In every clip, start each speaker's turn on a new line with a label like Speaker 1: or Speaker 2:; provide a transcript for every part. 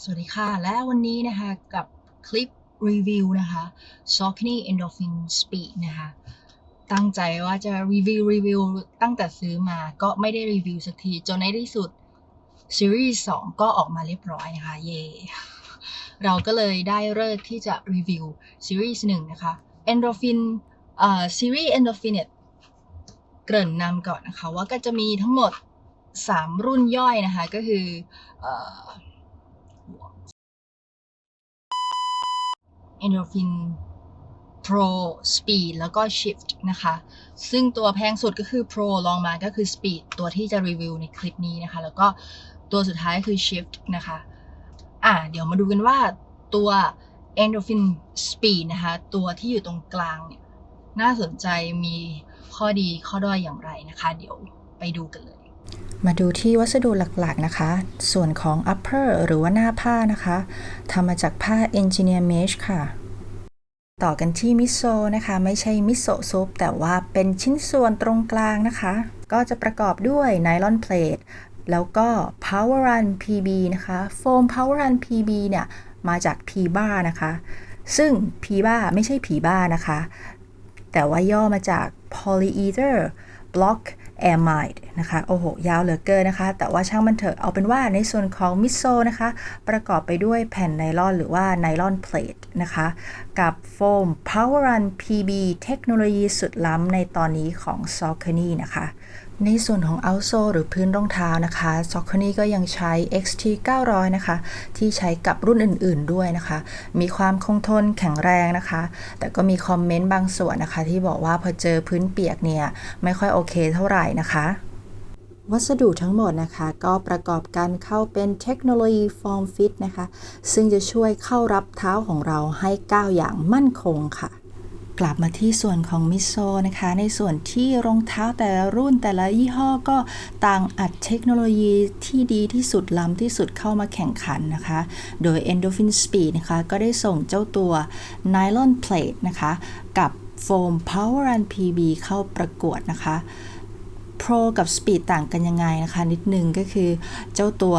Speaker 1: สวัสดีค่ะ และวันนี้นะคะกับคลิปรีวิวนะคะ Saucony Endorphin Speed นะคะ ตั้งใจว่าจะรีวิวรีวิวตั้งแต่ซื้อมาก็ไม่ได้รีวิวสักที จนในที่สุด ซีรีส์2ก็ออกมาเรียบร้อยนะคะ เย่เราก็เลยได้เลิกที่จะรีวิวซีรีส์1นะคะ Endorphin เอ่อซีรีส์ Endorphin เนี่ยเกริ่นนำก่อนนะคะ ว่าก็จะมีทั้งหมด 3 รุ่นย่อยนะคะ ก็คือเอ่อ Endorphin Pro Speed แล้วก็ Shift นะคะ ซึ่งตัวแพงสุดก็คือ Pro ลองมาก็คือ Speed ตัวที่จะรีวิวในคลิปนี้นะคะ แล้วก็ตัวสุดท้ายคือ Shift นะคะ อะเดี๋ยวมาดูกันว่าตัว Endorphin Speed นะคะ ตัวที่อยู่ตรงกลางเนี่ย น่าสนใจมีข้อดีข้อด้อยอย่างไรนะคะ เดี๋ยวไปดูกันเลย
Speaker 2: มาดูที่วัสดุหลักๆนะคะ ส่วนของ upper หรือว่าหน้าผ้านะคะทำมาจากผ้า engineer mesh ค่ะ ต่อกันที่มิโซะนะคะ ไม่ใช่มิโซะซุปแต่ว่าเป็นชิ้นส่วนตรงกลางนะคะ ก็จะประกอบด้วยไนลอนเพลทแล้วก็ power run pb นะคะโฟม power run pb เนี่ย มาจาก p bar นะคะ ซึ่ง p bar ไม่ใช่ผีบ้านะคะ แต่ว่าย่อมาจาก polyether block amide นะคะ โอ้โห ยาวเหลือเกินนะคะ แต่ว่าช่างมันเถอะ เอาเป็นว่าในส่วนของมิโซนะคะ ประกอบไปด้วยแผ่นไนลอนหรือว่าไนลอนเพลทนะคะ กับโฟม Power Run PB เทคโนโลยีสุดล้ำในตอนนี้ของ Saucony นะคะ ในส่วนของ outsole หรือพื้นรองเท้านะคะ Saucony ก็ยังใช้ XT 900 นะคะ ที่ใช้กับรุ่นอื่นๆด้วยนะคะ มีความคงทนแข็งแรงนะคะ แต่ก็มีคอมเมนต์บางส่วนนะคะ ที่บอกว่าพอเจอพื้นเปียกเนี่ย ไม่ค่อยโอเคเท่าไหร่นะคะวัสดุทั้งหมดนะคะ ก็ประกอบกันเข้าเป็นเทคโนโลยี Form Fit นะคะ ซึ่งจะช่วยเข้ารับเท้าของเราให้ก้าวอย่างมั่นคงค่ะ กลับมาที่ส่วนของมิโซนะคะ ในส่วนที่รองเท้าแต่ละรุ่นแต่ละยี่ห้อก็ต่างอัดเทคโนโลยีที่ดีที่สุดล้ำที่สุดเข้ามาแข่งขันนะคะ โดย Endorphin Speed นะคะก็ได้ส่งเจ้าตัว Nylon Plate นะคะ กับโฟม Power Run PB เข้าประกวดนะคะ Pro กับ Speed ต่างกันยังไงนะคะ นิดนึงก็คือเจ้าตัว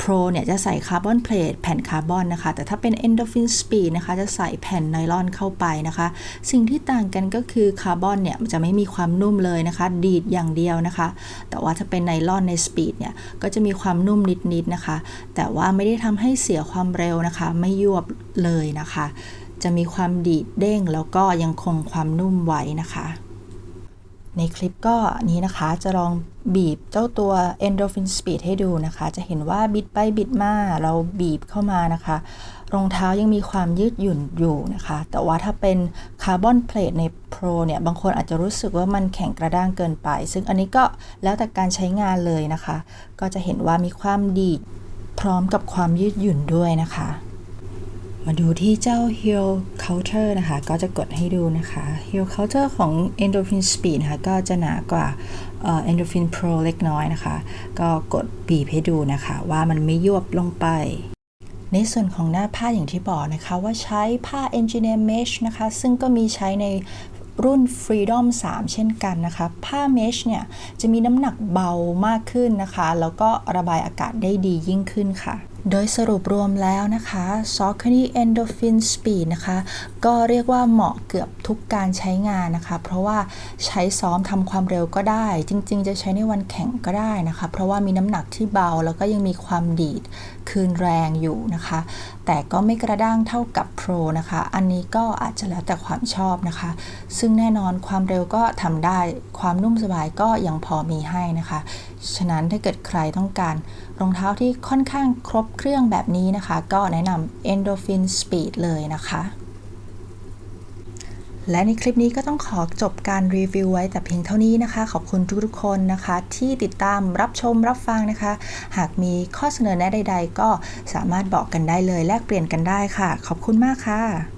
Speaker 2: Pro เนี่ยจะใส่คาร์บอนเพลทแผ่นคาร์บอนนะคะ แต่ถ้าเป็น Endorphin Speed นะคะจะใส่แผ่นไนลอนเข้าไปนะคะ สิ่งที่ต่างกันก็คือคาร์บอนเนี่ยมันจะไม่มีความนุ่มเลยนะคะ ดีดอย่างเดียวนะคะ แต่ว่าถ้าเป็นไนลอนใน Speed เนี่ยก็จะมีความนุ่มนิดๆนะคะ แต่ว่าไม่ได้ทำให้เสียความเร็วนะคะ ไม่ยวบเลยนะคะ จะมีความดีดเด้งแล้วก็ยังคงความนุ่มไว้นะคะ ในคลิปก็นี้นะคะจะลองบีบเจ้าตัว Endorphin Speed ให้ดูนะคะ จะเห็นว่าบิดไปบิดมาเราบีบเข้ามานะคะ รองเท้ายังมีความยืดหยุ่นอยู่นะคะ แต่ว่าถ้าเป็นคาร์บอนเพลทใน Pro เนี่ย บางคนอาจจะรู้สึกว่ามันแข็งกระด้างเกินไป ซึ่งอันนี้ก็แล้วแต่การใช้งานเลยนะคะ ก็จะเห็นว่ามีความดีดพร้อมกับความยืดหยุ่นด้วยนะคะ มาดูที่เจ้า Heel Counter นะคะ ก็จะกดให้ดูนะคะ Heel Counter ของ Endorphin Speed นะคะ ก็จะหนากว่า Endorphin Pro เล็กน้อยนะคะ ก็กดบีบให้ดูนะคะ ว่ามันไม่ยวบลงไป ในส่วนของหน้าผ้าอย่างที่บอกนะคะ ว่าใช้ผ้า Engineer Mesh นะคะ ซึ่งก็มีใช้ในรุ่น Freedom 3 เช่นกันนะคะ ผ้า Mesh เนี่ย จะมีน้ำหนักเบามากขึ้นนะคะ แล้วก็ระบายอากาศได้ดียิ่งขึ้นค่ะ โดยสรุปรวมแล้วนะคะ Saucony Endorphin Speed นะคะ ก็เรียกว่าเหมาะเกือบทุกการใช้งานนะคะ เพราะว่าใช้ซ้อมทำความเร็วก็ได้ จริง ๆ จะใช้ในวันแข่งก็ได้นะคะ เพราะว่ามีน้ำหนักที่เบาแล้วก็ยังมีความดีด คืนแรงอยู่นะคะ แต่ก็ไม่กระด้างเท่ากับ Pro นะคะ อันนี้ก็อาจจะแล้วแต่ความชอบนะคะ ซึ่งแน่นอนความเร็วก็ทำได้ ความนุ่มสบายก็ยังพอมีให้นะคะ ฉะนั้นถ้าเกิดใครต้องการรองเท้าที่ค่อนข้างครบเครื่องแบบนี้นะคะ ก็แนะนำ Endorphin Speed เลยนะคะ และในคลิปนี้ก็ต้องขอจบการรีวิวไว้แต่เพียงเท่านี้นะคะ ขอบคุณทุกๆคนนะคะ ที่ติดตามรับชมรับฟังนะคะ หากมีข้อเสนอแนะใด ๆ ก็สามารถบอกกันได้เลย แลกเปลี่ยนกันได้ค่ะ ขอบคุณมากค่ะ